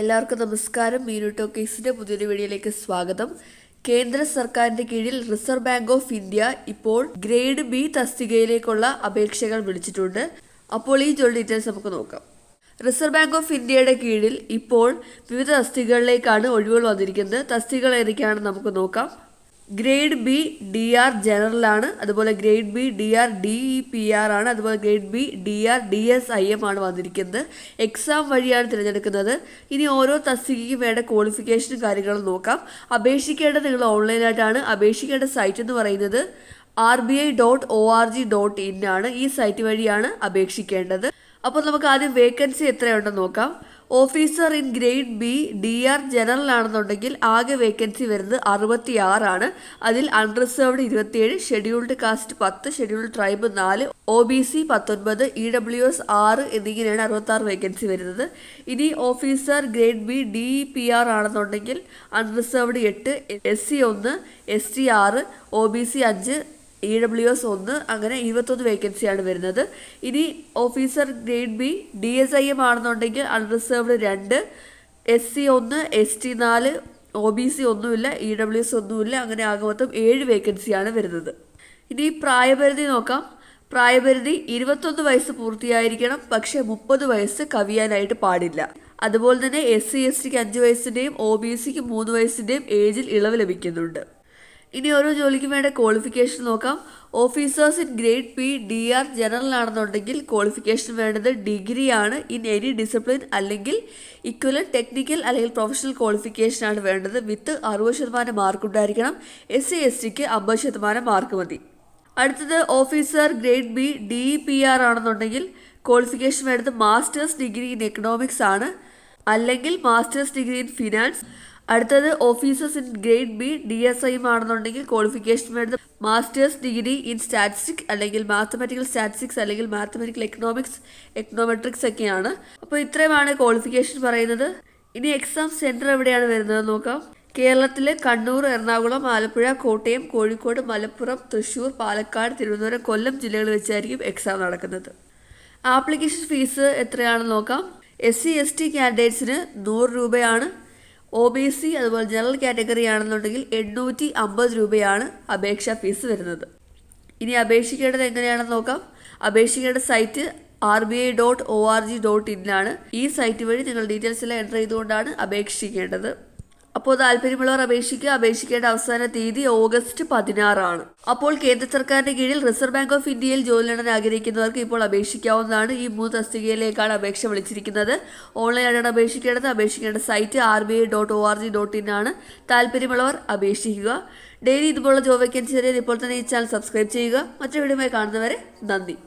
എല്ലാവർക്കും നമസ്കാരം. മീനു കേസിന്റെ പുതിയൊരു വീഡിയോയിലേക്ക് സ്വാഗതം. കേന്ദ്ര സർക്കാരിന്റെ കീഴിൽ റിസർവ് ബാങ്ക് ഓഫ് ഇന്ത്യ ഇപ്പോൾ ഗ്രേഡ് ബി തസ്തികയിലേക്കുള്ള അപേക്ഷകൾ വിളിച്ചിട്ടുണ്ട്. അപ്പോൾ ഈ ജോലി ഡീറ്റെയിൽസ് നമുക്ക് നോക്കാം. റിസർവ് ബാങ്ക് ഓഫ് ഇന്ത്യയുടെ കീഴിൽ ഇപ്പോൾ വിവിധ തസ്തികകളിലേക്കാണ് ഒഴിവുകൾ വന്നിരിക്കുന്നത്. തസ്തികകൾ ഏതൊക്കെയാണെന്ന് നമുക്ക് നോക്കാം. Grade B D R general ആണ് അതുപോലെ grade B D R D E P R ആണ് അതുപോലെ grade B D R D S I M ആണ് വന്നിരിക്കുന്നത്. എക്സാം വഴിയാണ് തിരഞ്ഞെടുക്കുന്നത്. ഇനി ഓരോ തസ്തികയ്ക്കും വേണ്ട ക്വാളിഫിക്കേഷനും കാര്യങ്ങളും നോക്കാം. അപേക്ഷിക്കേണ്ടത് നിങ്ങൾ ഓൺലൈനായിട്ടാണ് അപേക്ഷിക്കേണ്ട സൈറ്റ് എന്ന് പറയുന്നത് R B I dot O R G dot in ആണ് ഈ സൈറ്റ് വഴിയാണ് അപേക്ഷിക്കേണ്ടത്. അപ്പോൾ നമുക്ക് ആദ്യം വേക്കൻസി എത്രയുണ്ടെന്ന് നോക്കാം. Officer in grade B D R general ആണെന്നുണ്ടെങ്കിൽ ആകെ വേക്കൻസി വരുന്നത് അറുപത്തി ആറാണ് അതിൽ അൺറിസർവ്ഡ് ഇരുപത്തിയേഴ് ഷെഡ്യൂൾഡ് കാസ്റ്റ് പത്ത് ഷെഡ്യൂൾഡ് ട്രൈബ് നാല് ഒ ബി സി പത്തൊൻപത് ഇ ഡബ്ല്യു എസ് ആറ് എന്നിങ്ങനെയാണ് അറുപത്തി ആറ് വേക്കൻസി വരുന്നത്. ഇനി officer grade B D P R ആണെന്നുണ്ടെങ്കിൽ അൺറിസർവ്ഡ് എട്ട് എസ് സി ഒന്ന് എസ് ടി ആറ് ഒ ബി സി അഞ്ച് ഇ ഡബ്ല്യു എസ് ഒന്ന് അങ്ങനെ ഇരുപത്തൊന്ന് വേക്കൻസിയാണ് വരുന്നത്. ഇനി officer grade B D S I M ആണെന്നുണ്ടെങ്കിൽ അൺറിസർവ്ഡ് രണ്ട് എസ് സി ഒന്ന് എസ് ടി നാല് ഒ ബി സി ഒന്നുമില്ല ഇ ഡബ്ല്യു എസ് ഒന്നുമില്ല അങ്ങനെ ആകെ മൊത്തം ഏഴ് വേക്കൻസിയാണ് വരുന്നത്. ഇനി പ്രായപരിധി നോക്കാം. പ്രായപരിധി ഇരുപത്തൊന്ന് വയസ്സ് പൂർത്തിയായിരിക്കണം പക്ഷെ മുപ്പത് വയസ്സ് കവിയാനായിട്ട് പാടില്ല. അതുപോലെ തന്നെ എസ് സി എസ് ടിക്ക് അഞ്ച് വയസ്സിന്റെയും ഒ ബി സിക്ക് മൂന്ന് വയസ്സിന്റെയും ഏജിൽ ഇളവ് ലഭിക്കുന്നുണ്ട്. ഇനി ഓരോ ജോലിക്കും വേണ്ട ക്വാളിഫിക്കേഷൻ നോക്കാം. Officers in grade P D R general ആണെന്നുണ്ടെങ്കിൽ ക്വാളിഫിക്കേഷൻ വേണ്ടത് ഡിഗ്രി ആണ് ഇൻ എനി ഡിസിപ്ലിൻ അല്ലെങ്കിൽ ഇക്വലൻ ടെക്നിക്കൽ അല്ലെങ്കിൽ പ്രൊഫഷണൽ ക്വാളിഫിക്കേഷൻ ആണ് വേണ്ടത്. വിത്ത് അറുപത് ശതമാനം മാർക്ക് ഉണ്ടായിരിക്കണം. എസ് സി എസ് ടിക്ക് അമ്പത് ശതമാനം മാർക്ക് മതി. അടുത്തത് officer grade B D P R ആണെന്നുണ്ടെങ്കിൽ ക്വാളിഫിക്കേഷൻ വേണ്ടത് മാസ്റ്റേഴ്സ് ഡിഗ്രി ഇൻ എക്കണോമിക്സ് ആണ്. അല്ലെങ്കിൽ മാസ്റ്റേഴ്സ് ഡിഗ്രി ഇൻ ഫിനാൻസ് അടുത്തത് officers in grade B D S I ആണെന്നുണ്ടെങ്കിൽ ക്വാളിഫിക്കേഷൻ വേണ്ടത് മാസ്റ്റേഴ്സ് ഡിഗ്രി ഇൻ സ്റ്റാറ്റിസ്റ്റിക് അല്ലെങ്കിൽ മാത്തമാറ്റിക്കൽ സ്റ്റാറ്റിസ്റ്റിക്സ് അല്ലെങ്കിൽ മാത്തമാറ്റിക്കൽ എക്കണോമിക്സ് എക്കണോമെട്രിക്സ് ഒക്കെയാണ്. അപ്പോൾ ഇത്രയുമാണ് ക്വാളിഫിക്കേഷൻ പറയുന്നത്. ഇനി എക്സാം സെന്റർ എവിടെയാണ് വരുന്നത് നോക്കാം. കേരളത്തിലെ കണ്ണൂർ എറണാകുളം ആലപ്പുഴ കോട്ടയം കോഴിക്കോട് മലപ്പുറം തൃശ്ശൂർ പാലക്കാട് തിരുവനന്തപുരം കൊല്ലം ജില്ലകളിൽ വെച്ചായിരിക്കും എക്സാം നടക്കുന്നത്. ആപ്ലിക്കേഷൻ ഫീസ് എത്രയാണെന്ന് നോക്കാം. എസ് സി എസ് ടി കാൻഡിഡേറ്റ്സിന് നൂറ് രൂപയാണ്. ഒ ബി സി അതുപോലെ ജനറൽ കാറ്റഗറി ആണെന്നുണ്ടെങ്കിൽ എണ്ണൂറ്റി അമ്പത് രൂപയാണ് അപേക്ഷാ ഫീസ് വരുന്നത്. ഇനി അപേക്ഷിക്കേണ്ടത് എങ്ങനെയാണെന്ന് നോക്കാം. അപേക്ഷിക്കേണ്ട site R B I dot O R G dot in ആണ്. ഈ സൈറ്റ് വഴി നിങ്ങൾ ഡീറ്റെയിൽസ് എല്ലാം എന്റർ ചെയ്തുകൊണ്ടാണ് അപേക്ഷിക്കേണ്ടത്. അപ്പോൾ താല്പര്യമുള്ളവർ അപേക്ഷിക്കുക അപേക്ഷിക്കേണ്ട അവസാന തീയതി ഓഗസ്റ്റ് പതിനാറാണ്. അപ്പോൾ കേന്ദ്ര സർക്കാരിന്റെ കീഴിൽ റിസർവ് ബാങ്ക് ഓഫ് ഇന്ത്യയിൽ ജോലി നേടാൻ ആഗ്രഹിക്കുന്നവർക്ക് ഇപ്പോൾ അപേക്ഷിക്കാവുന്നതാണ് ഈ മൂന്ന് തസ്തികയിലേക്കാണ് അപേക്ഷ വിളിച്ചിരിക്കുന്നത്. ഓൺലൈനായിട്ടാണ് അപേക്ഷിക്കേണ്ടത്. അപേക്ഷിക്കേണ്ട site R B I dot O R G dot in ആണ്. താല്പര്യമുള്ളവർ അപേക്ഷിക്കുക. ഡെയിലി ഇതുപോലുള്ള ജോബ് വേക്കൻസി ഇപ്പോൾ തന്നെ ഈ ചാനൽ സബ്സ്ക്രൈബ് ചെയ്യുക. മറ്റൊരു വീഡിയോ കാണുന്നവരെ നന്ദി.